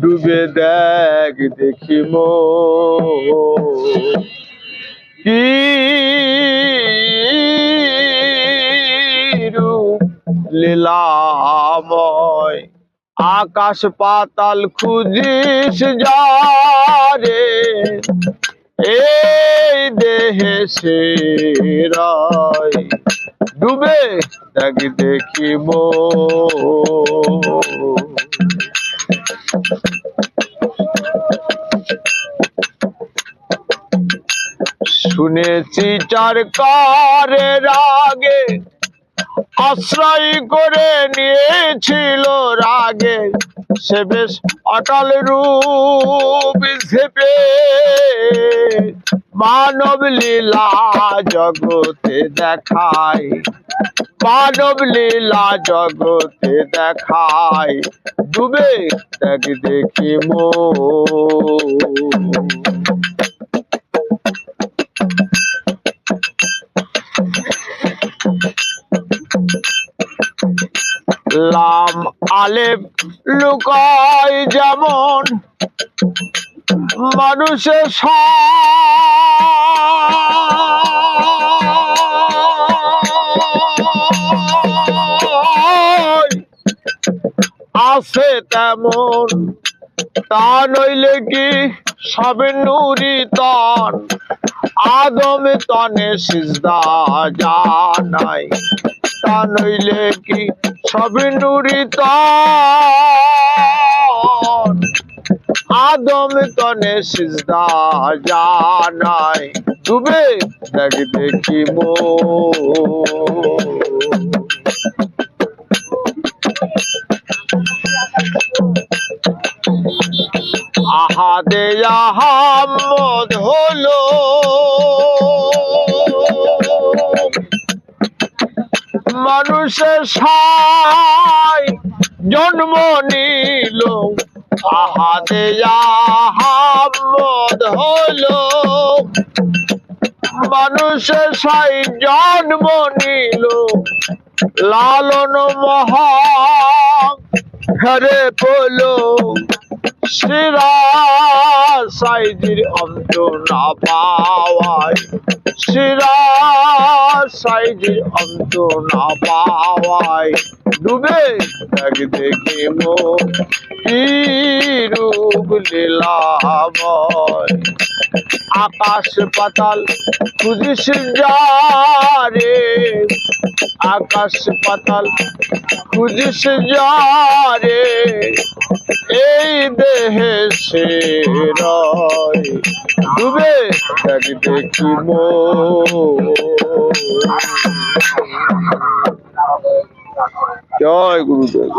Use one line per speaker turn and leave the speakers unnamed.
ডুবে দেখ দেখি মো কি লীলাময় আকাশ পাতাল খুঁজিস যারে? এই দেহে সে রয় ডুবে দেখ দেখিব। শুনেছি চার কারের আগে আশ্রয় করে নিয়েছিল রাগে। সে বেশ অটল রূপ হিসেবে মানব লীলা জগতে দেখায় মানব লীলা জগতে দেখায় ডুবে দেখ দেখি মো লাম আলেপ লুকায় যেমন মানুষের আছে তেমন, তা নইলে কি সবে নুরি তন? আদম তনে সিজদা জানাই তা নইলে কি সবে নুরি তন? আদম তনে সিজদা জানাই। ডুবে দেখ দেখি মো আহাদে আহাম্মদ হলো। মানুষের সাই জন্ম নিল। আহাদে আহাম্মদ হলো। মানুষের সাই জন্ম নিল। লালন মহা ঘরে পলো সিরা সাইজির অন্ত না পাওয়ায় সিরা সাইজির অন্ত না পাওয়ায়, ডুবে দেখি মো কি রূপ লীলাময় আকাশ পাতাল খুঁজিস যারে আকাশ পাতাল খুঁজিস যারে এই দেহে সে রয়, ডুবে দেখ দেখি জয় গুরুদেব।